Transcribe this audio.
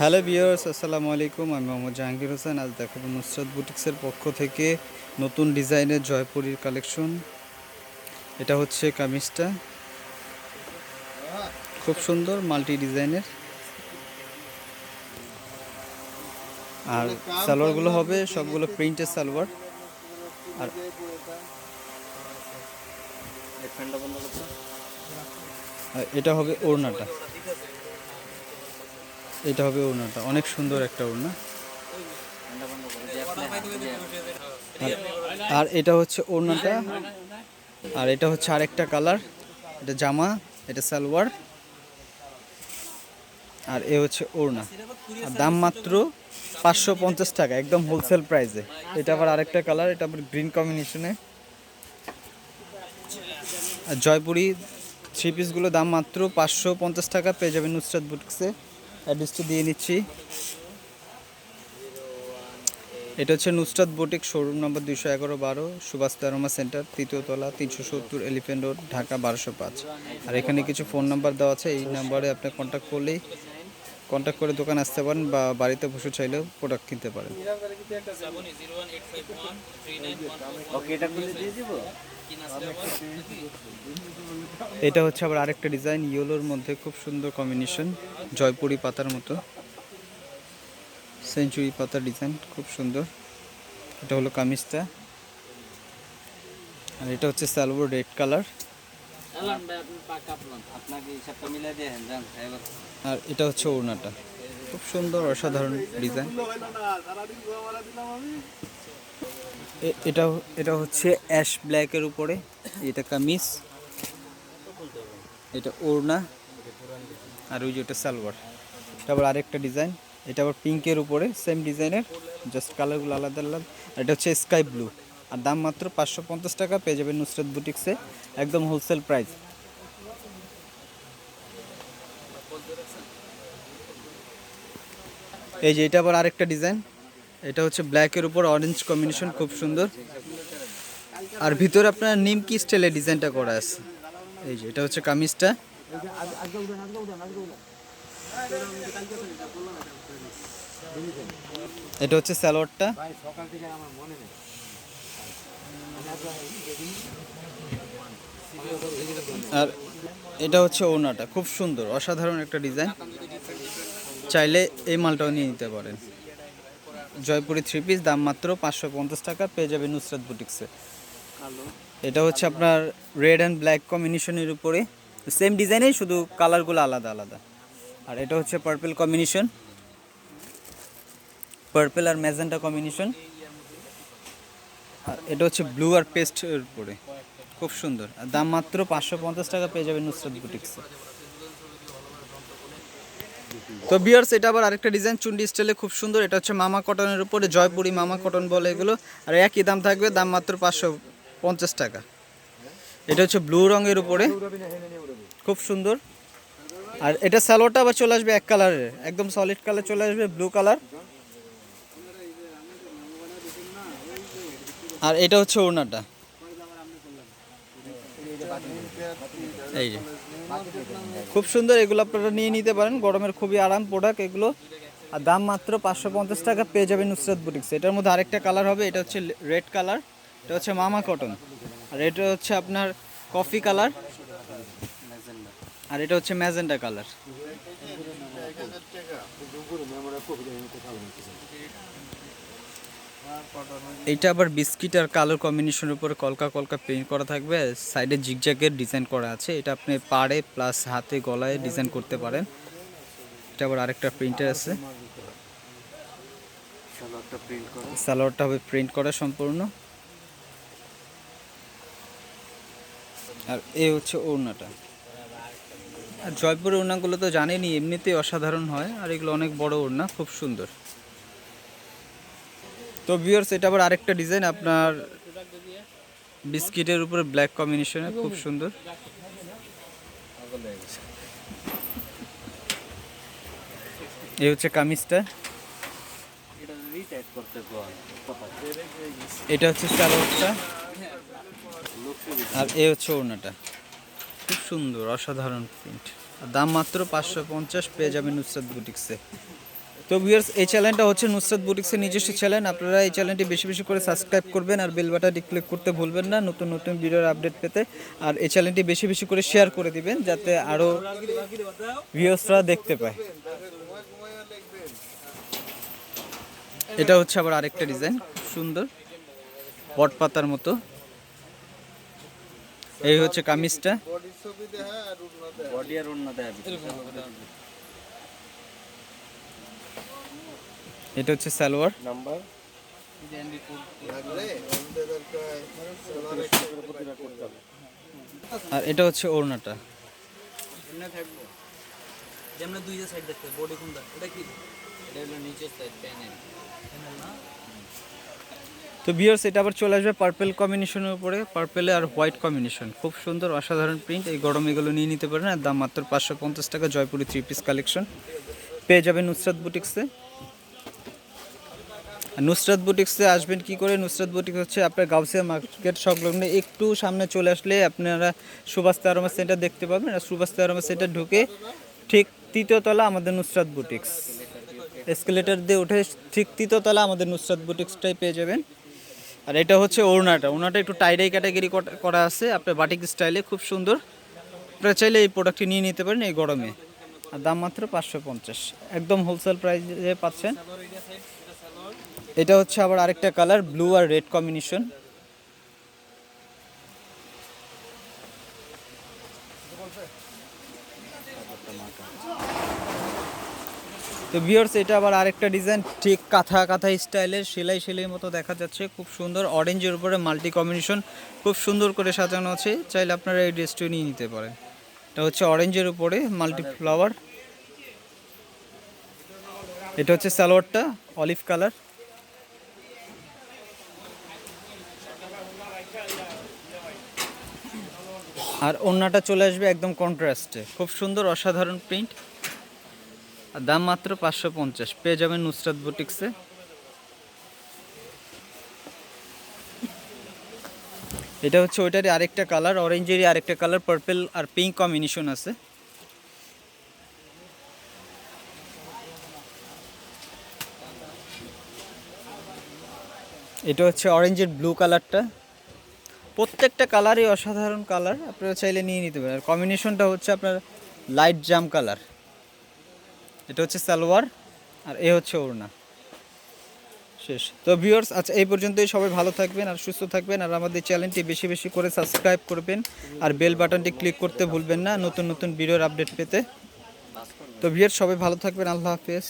Hello বিয়ার্স আসসালামু আলাইকুম। আমি মোহাম্মদ জাহাঙ্গীর হোসেন। আজ দেখাবো নুসরাত বুটিক্সের পক্ষ থেকে নতুন ডিজাইনের জয়পুরীর কালেকশন। এটা হচ্ছে কামিজটা। খুব সুন্দর মাল্টি ডিজাইনের আর সালোয়ারগুলো হবে সবগুলো প্রিন্টের সালোয়ার। আর এটা হবে ওড়নাটা। এটা হবে ওড়নাটা। অনেক সুন্দর একটা ওড়না। আর- এটা হচ্ছে ওড়নাটা। আর এটা হচ্ছে আরেকটা কালার। এটা জামা, এটা সালোয়ার। আর এ হচ্ছে ওড়না। আর দাম মাত্র পাঁচশো পঞ্চাশ টাকা, একদম হোলসেল প্রাইসে এটা আবার আরেকটা কালার, এটা আবার গ্রিন কম্বিনেশনে আর জয়পুরি থ্রি পিসগুলো দাম মাত্র পাঁচশো পঞ্চাশ টাকা, পেয়ে যাবেন নুসরাত বুটিক্সে। অ্যাড্রেসটা দিয়ে নিচ্ছি। এটা হচ্ছে নুসরাত বুটিক শোরুম নম্বর দুইশো এগারো বারো, সুভাষ তারমা সেন্টার তৃতীয় তলা, তিনশো সত্তর এলিফেন্ট রোড ঢাকা বারোশো পাঁচ। আর এখানে কিছু ফোন নাম্বার দেওয়া আছে, এই নাম্বারে আপনি কন্ট্যাক্ট করলেই কন্ট্যাক্ট করে দোকান আসতে পারেন বা বাড়িতে বসে চাইলেও প্রোডাক্ট কিনতে পারেন। এটা হচ্ছে আবার আরেকটা ডিজাইন, ইয়েলোর মধ্যে খুব সুন্দর কম্বিনেশন জয়পুরি পাতার মতো। সেঞ্চুরি পাতার ডিজাইন, খুব সুন্দর। এটা হলো কামিজটা। আর এটা হচ্ছে সালোয়ার রেড কালার আর এটা হচ্ছে ওড়নাটা। খুব সুন্দর, অসাধারণ ডিজাইন। এটা এটা হচ্ছে অ্যাশ ব্ল্যাকের উপরে। এটা কামিজ। এটা ওড়না। আর ওই যে ওটা সালোয়ার। এটা আবার আরেকটা ডিজাইন। এটা আবার পিঙ্কের উপরে সেম ডিজাইনের জাস্ট কালারগুলো আলাদা আলাদা। এটা হচ্ছে স্কাই ব্লু আর দাম মাত্র পাঁচশো পঞ্চাশ টাকা, পেয়ে যাবেন নুসরত বুটিক্সে একদম হোলসেল প্রাইস এই যে এটা আবার আরেকটা ডিজাইন এটা হচ্ছে ব্ল্যাকের উপর অরেঞ্জ কম্বিনেশন খুব সুন্দর। আর ভিতরে আপনার নিমকি স্টাইলে ডিজাইনটা করা আছে। এই যে, এটা হচ্ছে কামিজটা। এটা হচ্ছে স্যালোয়ারটা। আর এটা হচ্ছে ওনাটা খুব সুন্দর, অসাধারণ একটা ডিজাইন চাইলে এই মালটাও নিয়ে নিতে পারেন। জয়পুরি থ্রি পিস দাম মাত্র পাঁচশো পঞ্চাশ টাকা পেয়ে যাবে নুসরাত বুটিক্সে এটা হচ্ছে আপনার রেড অ্যান্ড ব্ল্যাক কম্বিনেশনের উপরে। সেম ডিজাইনেই শুধু কালারগুলো আলাদা আলাদা। আর এটা হচ্ছে পার্পেল কম্বিনেশন পার্পেল আর ম্যাজেন্টা কম্বিনেশন আর এটা হচ্ছে ব্লু আর পেস্টের উপরে। খুব সুন্দর। আর দাম মাত্র পাঁচশো পঞ্চাশ টাকা পেয়ে যাবে নুসরাত বুটিক্সে তো বিয়ার্স, এটা আবার আরেকটা ডিজাইন চুন্ডি স্টাইলে খুব সুন্দর। এটা হচ্ছে মামা কটনের উপরে, জয়পুরি মামা কটন বলে এগুলো। আর একই দাম থাকবে, দাম মাত্র পাঁচশো পঞ্চাশ টাকা। এটা হচ্ছে ব্লু রঙের উপরে। খুব সুন্দর। আর এটা স্যালোটা আবার চলে আসবে এক কালারের একদম সলিড কালার চলে আসবে ব্লু কালার আর এটা হচ্ছে ওড়নাটা। এই যে। খুব সুন্দর, এগুলো আপনারা নিয়ে নিতে পারেন। গরমের খুবই আরাম প্রোডাক্ট এগুলো। আর দাম মাত্র পাঁচশো পঞ্চাশ টাকা পেয়ে যাবেন নুসরাত বুটিক্স এটার মধ্যে আরেকটা কালার হবে, এটা হচ্ছে রেড কালার এটা হচ্ছে মামা কটন আর এটা হচ্ছে আপনার কফি কালার আর এটা হচ্ছে ম্যাজেন্ডা কালার এইটা আবার বিস্কিট আর কালোর কম্বিনেশনের উপর কলকা কলকা পেইন্ট করা থাকবে। সাইডে জিগজ্যাগের ডিজাইন করা আছে। এটা আপনি পাড়ে প্লাস হাতে গলায় ডিজাইন করতে পারেন। এটা আবার আরেকটা প্রিন্টার আছে। সালোয়ারটা প্রিন্ট করা। সালোয়ারটা হবে প্রিন্ট করা সম্পূর্ণ। আর এ হচ্ছে ওড়নাটা। আর জয়পুরের ওড়নাগুলো তো জানেনই এমনিতেই অসাধারণ হয়। আর এগুলো অনেক বড় ওড়না খুব সুন্দর। তো ভিউয়ার্স এটা আবার আরেকটা ডিজাইন আপনার বিস্কিটের উপরে ব্ল্যাক কম্বিনেশনে খুব সুন্দর। এই হচ্ছে কামিজটা। এটা হচ্ছে সালোয়ারটা আর এ হচ্ছে ওড়নাটা। খুব সুন্দর, অসাধারণ প্রিন্ট দাম মাত্র পাঁচশো পঞ্চাশ, পেয়ে যাবেন নুসরাত বুটিক্সে তো ভিউয়ার্স এই চ্যানেলটা হচ্ছে নুসরাত বুটিক্সের নিজস্ব চ্যানেল আপনারা এই চ্যানেলটি বেশি বেশি করে সাবস্ক্রাইব করবেন আর বেল বাটনটি ক্লিক করতে ভুলবেন না নতুন নতুন ভিডিওর আপডেট পেতে। আর এই চ্যানেলটি বেশি বেশি করে শেয়ার করে দিবেন যাতে আরও ভিউয়ার্সরা দেখতে পায়। এটা হচ্ছে আবার আরেকটা ডিজাইন খুব সুন্দর। বট পাতার মতো। এই হচ্ছে কামিজটা। বডি আর অন্য দেয় এটা হচ্ছে সালোয়ার। নাম্বার। আর এটা হচ্ছে ওড়নাটা। যেমন দুইটা সাইড দেখতে বডি কোনটা? এটা কি? এটা হলো নিচের সাইড প্যানেল। তো বিয়ার্স এটা আবার চলে আসবে পার্পেল কম্বিনেশনের উপরে। পার্পেলে আর হোয়াইট কম্বিনেশন খুব সুন্দর অসাধারণ প্রিন্ট এই গরম এগুলো নিয়ে নিতে পারেন। আর দাম মাত্র পাঁচশো পঞ্চাশ টাকা জয়পুরি থ্রি পিস কালেকশন পেয়ে যাবেন নুসরাত বুটিক্সে নুসরাত বুটিক্সে আসবেন কি করে? নুসরাত বুটিক্স হচ্ছে আপনার গাউসিয়া মার্কেট সংলগ্ন। একটু সামনে চলে আসলে আপনারা সুভাষ আরমা সেন্টার দেখতে পাবেন আর সুভাষ আরমা সেন্টার ঢুকে ঠিক তৃতীয়তলা আমাদের নুসরাত বুটিক্স। এসকেলেটার দিয়ে উঠে ঠিক তৃতীয়তলা আমাদের নুসরাত বুটিক্সটাই পেয়ে যাবেন। আর এটা হচ্ছে ওড়নাটা। ওড়নাটা একটু টাইডাই ক্যাটাগরি করা আছে। আপনার বাটিক স্টাইলে খুব সুন্দর। আপনারা চাইলে এই প্রোডাক্টটি নিয়ে নিতে পারেন এই গরমে। আর দাম মাত্র পাঁচশো পঞ্চাশ। একদম হোলসেল প্রাইসে পাচ্ছেন। এটা হচ্ছে আবার আরেকটা কালার ব্লু আর রেড কম্বিনেশন তো ভিউয়ার্স এটা আবার আরেকটা ডিজাইন ঠিক কাঁথা কাঁথা স্টাইলের, সেলাই সেলাই মতো দেখা যাচ্ছে। খুব সুন্দর অরেঞ্জের উপরে মাল্টি কম্বিনেশন খুব সুন্দর করে সাজানো আছে। চাইলে আপনারা এই ড্রেসটি নিয়ে নিতে পারেন। এটা হচ্ছে অরেঞ্জের উপরে মাল্টি ফ্লাওয়ার এটা হচ্ছে সালোয়ারটা অলিভ কালার আর অন্যটা চলে আসবে একদম কন্ট্রাস্টে খুব সুন্দর, অসাধারণ প্রিন্ট আর দাম মাত্র পাঁচশো পঞ্চাশ। পেয়ে যাবেন নুসরাত বুটিক্সে এটা হচ্ছে ওইটারই আরেকটা কালার অরেঞ্জেরই আরেকটা কালার পার্পেল আর পিঙ্ক কম্বিনেশন আছে। এটা হচ্ছে অরেঞ্জের ব্লু কালারটা প্রত্যেকটা কালারই অসাধারণ কালার আপনারা চাইলে নিয়ে নিতে পারেন। আর কম্বিনেশনটা হচ্ছে আপনার লাইট জাম কালার এটা হচ্ছে সালোয়ার, আর এ হচ্ছে ওড়না। শেষ। তো ভিউয়ার্স আচ্ছা এই পর্যন্তই। সবাই ভালো থাকবেন আর সুস্থ থাকবেন। আর আমাদের চ্যানেলটি বেশি বেশি করে সাবস্ক্রাইব করবেন। আর বেল বাটনটি ক্লিক করতে ভুলবেন না। নতুন নতুন ভিডিওর আপডেট পেতে। তো ভিউয়ার্স সবাই ভালো থাকবেন। আল্লাহ হাফেজ।